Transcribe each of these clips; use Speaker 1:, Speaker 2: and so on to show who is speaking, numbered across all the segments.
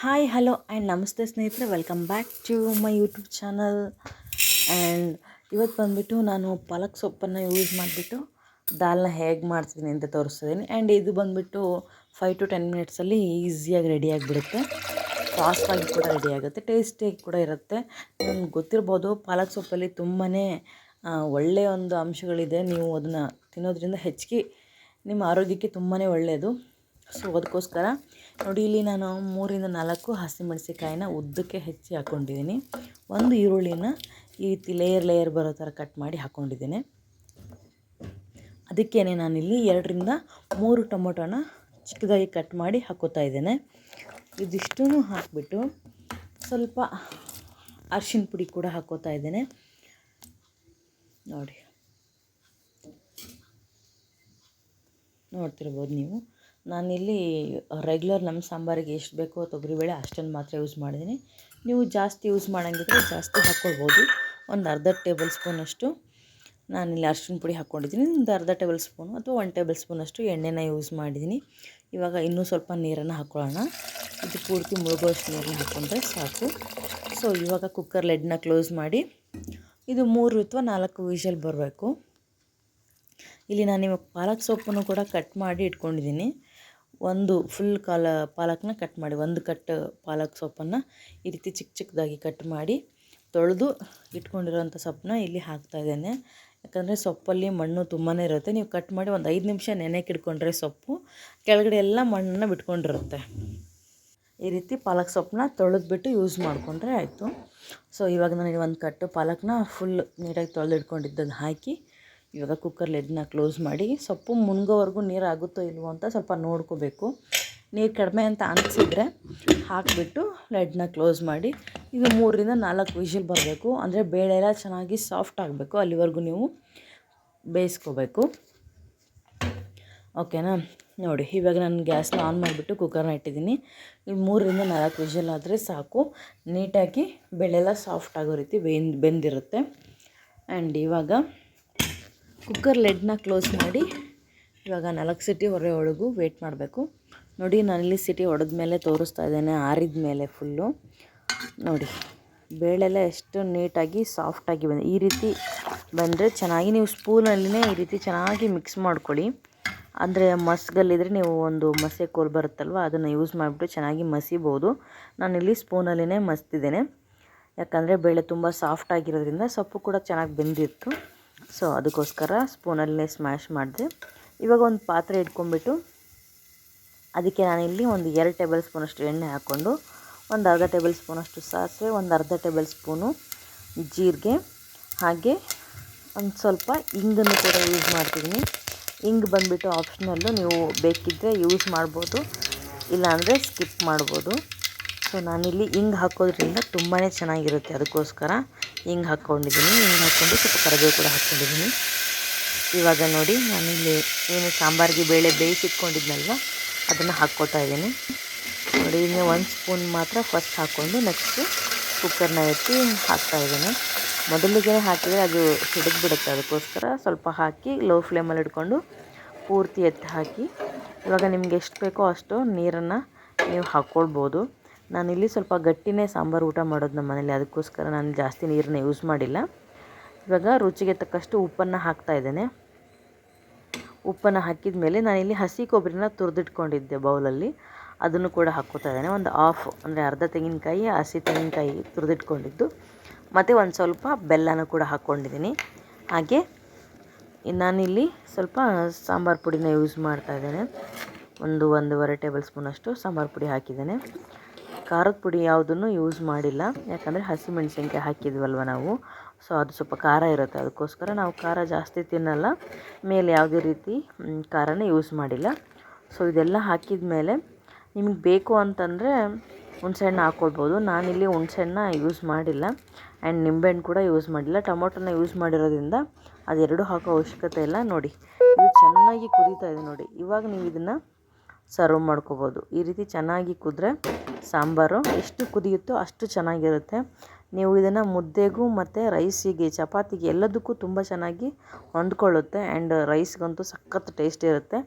Speaker 1: Hi hello and ನಮಸ್ತೆ ಸ್ನೇಹಿತರೆ. Welcome back to my YouTube channel and ಇವತ್ತು ಬಂದುಬಿಟ್ಟು ನಾನು ಪಾಲಕ್ ಸೊಪ್ಪನ್ನು ಯೂಸ್ ಮಾಡಿಬಿಟ್ಟು ದಾಲ್ನ ಹೇಗೆ ಮಾಡ್ತಿದ್ದೀನಿ ಅಂತ ತೋರಿಸ್ತಿದ್ದೀನಿ ಆ್ಯಂಡ್ ಇದು ಬಂದುಬಿಟ್ಟು ಫೈವ್ ಟು ಟೆನ್ ಮಿನಿಟ್ಸಲ್ಲಿ ಈಸಿಯಾಗಿ ರೆಡಿ ಆಗಿಬಿಡುತ್ತೆ. ಫಾಸ್ಟಾಗಿ ಕೂಡ ರೆಡಿ ಆಗುತ್ತೆ. ಟೇಸ್ಟಿಯಾಗಿ ಕೂಡ ಇರುತ್ತೆ. ನಿಮ್ಗೆ ಗೊತ್ತಿರ್ಬೋದು ಪಾಲಕ್ ಸೊಪ್ಪಲ್ಲಿ ತುಂಬಾ ಒಳ್ಳೆಯ ಒಂದು ಅಂಶಗಳಿದೆ. ನೀವು ಅದನ್ನು ತಿನ್ನೋದ್ರಿಂದ ಹೆಚ್ಚಿಗೆ ನಿಮ್ಮ ಆರೋಗ್ಯಕ್ಕೆ ತುಂಬಾ ಒಳ್ಳೆಯದು. ಸೊ, ಅದಕ್ಕೋಸ್ಕರ ನೋಡಿ, ಇಲ್ಲಿ ನಾನು ಮೂರಿಂದ ನಾಲ್ಕು ಹಸಿಮೆಣಸಿಕಾಯಿನ ಉದ್ದಕ್ಕೆ ಹೆಚ್ಚಿ ಹಾಕ್ಕೊಂಡಿದ್ದೀನಿ ಒಂದು ಈರುಳ್ಳಿನ ಈ ರೀತಿ ಲೇಯರ್ ಲೇಯರ್ ಬರೋ ಥರ ಕಟ್ ಮಾಡಿ ಹಾಕ್ಕೊಂಡಿದ್ದೀನಿ ಅದಕ್ಕೇ ನಾನಿಲ್ಲಿ ಎರಡರಿಂದ ಮೂರು ಟೊಮೊಟೊನ ಚಿಕ್ಕದಾಗಿ ಕಟ್ ಮಾಡಿ ಹಾಕೋತಾ ಇದ್ದೇನೆ. ಇದಿಷ್ಟೂ ಹಾಕಿಬಿಟ್ಟು ಸ್ವಲ್ಪ ಅರಿಶಿನ ಪುಡಿ ಕೂಡ ಹಾಕೋತಾ ಇದ್ದೇನೆ. ನೋಡಿ. ನೋಡ್ತಿರ್ಬೋದು ನೀವು. ನಾನಿಲ್ಲಿ ರೆಗ್ಯುಲರ್ ನಮ್ಮ ಸಾಂಬಾರಿಗೆ ಎಷ್ಟು ಬೇಕೋ ತೊಗರಿಬೇಳೆ ಅಷ್ಟನ್ನು ಮಾತ್ರ ಯೂಸ್ ಮಾಡಿದ್ದೀನಿ ನೀವು ಜಾಸ್ತಿ ಯೂಸ್ ಮಾಡೋಂಗಿದ್ರೆ ಜಾಸ್ತಿ ಹಾಕ್ಕೊಳ್ಬೋದು ಒಂದು ಅರ್ಧ ಟೇಬಲ್ ಸ್ಪೂನಷ್ಟು ನಾನಿಲ್ಲಿ ಅರ್ಶಿನ ಪುಡಿ ಹಾಕ್ಕೊಂಡಿದ್ದೀನಿ ಒಂದು ಅರ್ಧ ಟೇಬಲ್ ಸ್ಪೂನು ಅಥವಾ ಒನ್ ಟೇಬಲ್ ಸ್ಪೂನಷ್ಟು ಎಣ್ಣೆನ ಯೂಸ್ ಮಾಡಿದ್ದೀನಿ ಇವಾಗ ಇನ್ನೂ ಸ್ವಲ್ಪ ನೀರನ್ನು ಹಾಕ್ಕೊಳ್ಳೋಣ ಇದು ಪೂರ್ತಿ ಮುಳುಗೋಷ್ಟು ನೀರನ್ನ ಹಾಕ್ಕೊಂಡ್ರೆ ಸಾಕು. ಸೊ ಇವಾಗ ಕುಕ್ಕರ್ ಲೆಡ್ನ ಕ್ಲೋಸ್ ಮಾಡಿ ಇದು ಮೂರು ಅಥವಾ ನಾಲ್ಕು ವಿಷಲ್ ಬರಬೇಕು. ಇಲ್ಲಿ ನಾನು ಇವಾಗ ಪಾಲಕ್ ಸೊಪ್ಪನ್ನು ಕೂಡ ಕಟ್ ಮಾಡಿ ಇಟ್ಕೊಂಡಿದ್ದೀನಿ ಒಂದು ಫುಲ್ ಕಾಲ ಪಾಲಕ್ನ ಕಟ್ ಮಾಡಿ, ಒಂದು ಕಟ್ ಪಾಲಕ್ ಸೊಪ್ಪನ್ನು ಈ ರೀತಿ ಚಿಕ್ಕ ಚಿಕ್ಕದಾಗಿ ಕಟ್ ಮಾಡಿ ತೊಳೆದು ಇಟ್ಕೊಂಡಿರೋಂಥ ಸೊಪ್ಪನ್ನ ಇಲ್ಲಿ ಹಾಕ್ತಾ ಇದ್ದೇನೆ. ಯಾಕಂದರೆ ಸೊಪ್ಪಲ್ಲಿ ಮಣ್ಣು ತುಂಬಾ ಇರುತ್ತೆ. ನೀವು ಕಟ್ ಮಾಡಿ ಒಂದು ಐದು ನಿಮಿಷ ನೆನೆಕ್ಕೆ ಇಟ್ಕೊಂಡ್ರೆ ಸೊಪ್ಪು ಕೆಳಗಡೆ ಎಲ್ಲ ಮಣ್ಣನ್ನು ಬಿಟ್ಕೊಂಡಿರುತ್ತೆ. ಈ ರೀತಿ ಪಾಲಕ್ ಸೊಪ್ಪನ್ನ ತೊಳೆದ್ಬಿಟ್ಟು ಯೂಸ್ ಮಾಡಿಕೊಂಡ್ರೆ ಆಯಿತು. ಸೊ ಇವಾಗ ನಾನು ಒಂದು ಕಟ್ಟು ಪಾಲಕ್ನ ಫುಲ್ ನೀಟಾಗಿ ತೊಳೆದು ಇಟ್ಕೊಂಡಿದ್ದನ್ನು ಹಾಕಿ ಇವಾಗ ಕುಕ್ಕರ್ ಲೆಡ್ನ ಕ್ಲೋಸ್ ಮಾಡಿ ಸೊಪ್ಪು ಮುನ್ಗೋವರೆಗೂ ನೀರು ಆಗುತ್ತೋ ಇಲ್ವೋ ಅಂತ ಸ್ವಲ್ಪ ನೋಡ್ಕೋಬೇಕು. ನೀರು ಕಡಿಮೆ ಅಂತ ಅನಿಸಿದ್ರೆ ಹಾಕಿಬಿಟ್ಟು ಲೆಡ್ನ ಕ್ಲೋಸ್ ಮಾಡಿ ಇದು ಮೂರರಿಂದ ನಾಲ್ಕು ವಿಷಲ್ ಬರಬೇಕು. ಅಂದರೆ ಬೇಳೆ ಎಲ್ಲ ಚೆನ್ನಾಗಿ ಸಾಫ್ಟ್ ಆಗಬೇಕು. ಅಲ್ಲಿವರೆಗೂ ನೀವು ಬೇಯಿಸ್ಕೋಬೇಕು. ಓಕೆನಾ ನೋಡಿ, ಇವಾಗ ನಾನು ಗ್ಯಾಸ್ನ ಆನ್ ಮಾಡಿಬಿಟ್ಟು ಕುಕ್ಕರ್ನ ಇಟ್ಟಿದ್ದೀನಿ. ಇದು ಮೂರರಿಂದ ನಾಲ್ಕು ವಿಷಲ್ ಆದರೆ ಸಾಕು. ನೀಟಾಗಿ ಬೆಳೆಲ್ಲ ಸಾಫ್ಟ್ ಆಗೋ ರೀತಿ ಬೆಂದು, ಬೆಂದಿರುತ್ತೆ. ಆ್ಯಂಡ್ ಇವಾಗ ಕುಕ್ಕರ್ ಲೆಡ್ನ ಕ್ಲೋಸ್ ಮಾಡಿ ಇವಾಗ ನಾಲ್ಕು ಸಿಟಿ ಹೊರೆ ಒಳಗು ವೇಟ್ ಮಾಡಬೇಕು. ನೋಡಿ ನಾನಿಲ್ಲಿ ಸಿಟಿ ಹೊಡೆದ ಮೇಲೆ ತೋರಿಸ್ತಾ ಇದ್ದೇನೆ, ಆರಿದ ಮೇಲೆ ಫುಲ್ಲು ನೋಡಿ, ಬೇಳೆಲ್ಲ ಎಷ್ಟು ನೀಟಾಗಿ ಸಾಫ್ಟಾಗಿ ಬಂದಿದೆ ಈ ರೀತಿ ಬಂದರೆ ಚೆನ್ನಾಗಿ ನೀವು ಸ್ಪೂನಲ್ಲಿನೇ ಈ ರೀತಿ ಚೆನ್ನಾಗಿ ಮಿಕ್ಸ್ ಮಾಡ್ಕೊಳ್ಳಿ ಅಂದರೆ ಮಸ್ಗಲ್ಲಿದ್ದರೆ ನೀವು ಒಂದು ಮಸೆ ಕೋಲ್ ಬರುತ್ತಲ್ವ, ಅದನ್ನು ಯೂಸ್ ಮಾಡಿಬಿಟ್ಟು ಚೆನ್ನಾಗಿ ಮಸಿಬೋದು. ನಾನಿಲ್ಲಿ ಸ್ಪೂನಲ್ಲಿನೇ ಮಸ್ತಿದ್ದೇನೆ. ಯಾಕಂದರೆ ಬೇಳೆ ತುಂಬ ಸಾಫ್ಟ್ ಆಗಿರೋದ್ರಿಂದ ಸೊಪ್ಪು ಕೂಡ ಚೆನ್ನಾಗಿ ಬೆಂದಿತ್ತು. ಸೊ ಅದಕ್ಕೋಸ್ಕರ ಸ್ಪೂನಲ್ಲೇ ಸ್ಮ್ಯಾಶ್ ಮಾಡಿದೆ. ಇವಾಗ ಒಂದು ಪಾತ್ರೆ ಇಟ್ಕೊಂಡ್ಬಿಟ್ಟು ಅದಕ್ಕೆ ನಾನಿಲ್ಲಿ ಒಂದು ಎರಡು ಟೇಬಲ್ ಸ್ಪೂನಷ್ಟು ಎಣ್ಣೆ ಹಾಕ್ಕೊಂಡು ಒಂದು ಅರ್ಧ ಟೇಬಲ್ ಸ್ಪೂನಷ್ಟು ಸಾಸಿವೆ, ಒಂದು ಅರ್ಧ ಟೇಬಲ್ ಸ್ಪೂನು ಜೀರಿಗೆ, ಹಾಗೆ ಒಂದು ಸ್ವಲ್ಪ ಇಂಗನ್ನು ಕೂಡ ಯೂಸ್ ಮಾಡ್ತಿದ್ದೀನಿ ಇಂಗ್ ಬಂದುಬಿಟ್ಟು ಆಪ್ಷನಲ್ಲು ನೀವು ಬೇಕಿದ್ದರೆ ಯೂಸ್ ಮಾಡ್ಬೋದು, ಇಲ್ಲಾಂದರೆ ಸ್ಕಿಪ್ ಮಾಡ್ಬೋದು. ಸೊ ನಾನಿಲ್ಲಿ ಇಂಗ್ ಹಾಕೋದ್ರಿಂದ ತುಂಬಾ ಚೆನ್ನಾಗಿರುತ್ತೆ ಅದಕ್ಕೋಸ್ಕರ. ಹಿಂಗೆ ಹಾಕ್ಕೊಂಡಿದ್ದೀನಿ ಹಿಂಗೆ ಹಾಕ್ಕೊಂಡು ಸ್ವಲ್ಪ ಕರಿಬೇವು ಕೂಡ ಹಾಕ್ಕೊಂಡಿದ್ದೀನಿ ಇವಾಗ ನೋಡಿ ನಾನಿಲ್ಲಿ ಏನು ಸಾಂಬಾರಿಗೆ ಬೇಳೆ ಬೇಯಿಸಿಟ್ಕೊಂಡಿದ್ನಲ್ವ, ಅದನ್ನು ಹಾಕ್ಕೊತಾ ಇದ್ದೀನಿ. ನೋಡಿ, ಇನ್ನು ಒಂದು ಸ್ಪೂನ್ ಮಾತ್ರ ಫಸ್ಟ್ ಹಾಕ್ಕೊಂಡು ನೆಕ್ಸ್ಟು ಕುಕ್ಕರ್ನ ಎತ್ತಿ ಹಾಕ್ತಾ ಇದ್ದೀನಿ. ಮೊದಲಿಗೆ ಹಾಕಿದರೆ ಅದು ಹಿಡಿದ್ಬಿಡುತ್ತೆ, ಅದಕ್ಕೋಸ್ಕರ ಸ್ವಲ್ಪ ಹಾಕಿ ಲೋ ಫ್ಲೇಮಲ್ಲಿ ಇಟ್ಕೊಂಡು ಪೂರ್ತಿ ಎತ್ತಿ ಹಾಕಿ, ಇವಾಗ ನಿಮ್ಗೆ ಎಷ್ಟು ಬೇಕೋ ಅಷ್ಟು ನೀರನ್ನು ನೀವು ಹಾಕ್ಕೊಳ್ಬೋದು. ನಾನಿಲ್ಲಿ ಸ್ವಲ್ಪ ಗಟ್ಟಿನೇ ಸಾಂಬಾರು ಊಟ ಮಾಡೋದು ನಮ್ಮ ಮನೇಲಿ, ಅದಕ್ಕೋಸ್ಕರ ನಾನು ಜಾಸ್ತಿ ನೀರನ್ನ ಯೂಸ್ ಮಾಡಿಲ್ಲ. ಇವಾಗ ರುಚಿಗೆ ತಕ್ಕಷ್ಟು ಉಪ್ಪನ್ನು ಹಾಕ್ತಾ ಇದ್ದೇನೆ. ಉಪ್ಪನ್ನು ಹಾಕಿದ ಮೇಲೆ ನಾನಿಲ್ಲಿ ಹಸಿ ಕೊಬ್ಬರಿನ ತುರಿದಿಟ್ಕೊಂಡಿದ್ದೆ ಬೌಲಲ್ಲಿ. ಅದನ್ನು ಕೂಡ ಹಾಕ್ಕೋತಾ ಇದ್ದೇನೆ. ಒಂದು ಆಫ್ ಅಂದರೆ ಅರ್ಧ ತೆಂಗಿನಕಾಯಿ, ಹಸಿ ತೆಂಗಿನಕಾಯಿ ತುರಿದಿಟ್ಕೊಂಡಿದ್ದು. ಮತ್ತು ಒಂದು ಸ್ವಲ್ಪ ಬೆಲ್ಲನ ಕೂಡ ಹಾಕ್ಕೊಂಡಿದ್ದೀನಿ. ಹಾಗೆ ನಾನಿಲ್ಲಿ ಸ್ವಲ್ಪ ಸಾಂಬಾರು ಪುಡಿನ ಯೂಸ್ ಮಾಡ್ತಾ ಇದ್ದೇನೆ. ಒಂದು ಒಂದೂವರೆ ಟೇಬಲ್ ಸ್ಪೂನಷ್ಟು ಸಾಂಬಾರು ಪುಡಿ ಹಾಕಿದ್ದೇನೆ. ಖಾರದ ಪುಡಿ ಯಾವುದನ್ನು ಯೂಸ್ ಮಾಡಿಲ್ಲ. ಯಾಕಂದರೆ ಹಸಿಮೆಣ್ಸಿನ್ಕಾಯಿ ಹಾಕಿದ್ವಲ್ವ ನಾವು. ಸೊ ಅದು ಸ್ವಲ್ಪ ಖಾರ ಇರುತ್ತೆ. ಅದಕ್ಕೋಸ್ಕರ ನಾವು ಖಾರ ಜಾಸ್ತಿ ತಿನ್ನಲ್ಲ. ಮೇಲೆ ಯಾವುದೇ ರೀತಿ ಖಾರನ ಯೂಸ್ ಮಾಡಿಲ್ಲ. ಸೊ ಇದೆಲ್ಲ ಹಾಕಿದ ಮೇಲೆ ನಿಮಗೆ ಬೇಕು ಅಂತಂದರೆ ಹುಣ್ಸೆಹಣ್ಣು ಹಾಕ್ಕೊಳ್ಬೋದು ನಾನಿಲ್ಲಿ ಹುಣ್ಸೆಹಣ್ಣ ಯೂಸ್ ಮಾಡಿಲ್ಲ. ಆ್ಯಂಡ್ ನಿಂಬೆಹಣ್ಣು ಕೂಡ ಯೂಸ್ ಮಾಡಿಲ್ಲ. ಟೊಮೊಟೊನ ಯೂಸ್ ಮಾಡಿರೋದ್ರಿಂದ ಅದೆರಡು ಹಾಕೋ ಅವಶ್ಯಕತೆ ಇಲ್ಲ. ನೋಡಿ, ಇದು ಚೆನ್ನಾಗಿ ಕುದೀತಾ ಇದೆ ನೋಡಿ. ಇವಾಗ ನೀವು ಇದನ್ನು ಸರ್ವ್ ಮಾಡ್ಕೋಬೋದು. ಈ ರೀತಿ ಚೆನ್ನಾಗಿ ಕುದ್ರೆ ಸಾಂಬಾರು ಎಷ್ಟು ಕುದಿಯುತ್ತೋ ಅಷ್ಟು ಚೆನ್ನಾಗಿರುತ್ತೆ. ನೀವು ಇದನ್ನು ಮುದ್ದೆಗೂ ಮತ್ತು ರೈಸಿಗೆ, ಚಪಾತಿಗೆ ಎಲ್ಲದಕ್ಕೂ ತುಂಬ ಚೆನ್ನಾಗಿ ಹೊಂದ್ಕೊಳ್ಳುತ್ತೆ. ಆ್ಯಂಡ್ ರೈಸ್ಗಂತೂ ಸಖತ್ತು ಟೇಸ್ಟ್ ಇರುತ್ತೆ.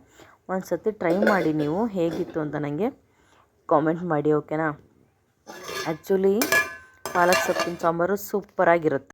Speaker 1: ಒಂದು ಸತಿ ಟ್ರೈ ಮಾಡಿ ನೀವು ಹೇಗಿತ್ತು ಅಂತ ನನಗೆ ಕಾಮೆಂಟ್ ಮಾಡಿ ಓಕೆನಾ ಆ್ಯಕ್ಚುಲಿ ಪಾಲಕ್ ಸೊಪ್ಪಿನ ಸಾಂಬಾರು ಸೂಪರಾಗಿರುತ್ತೆ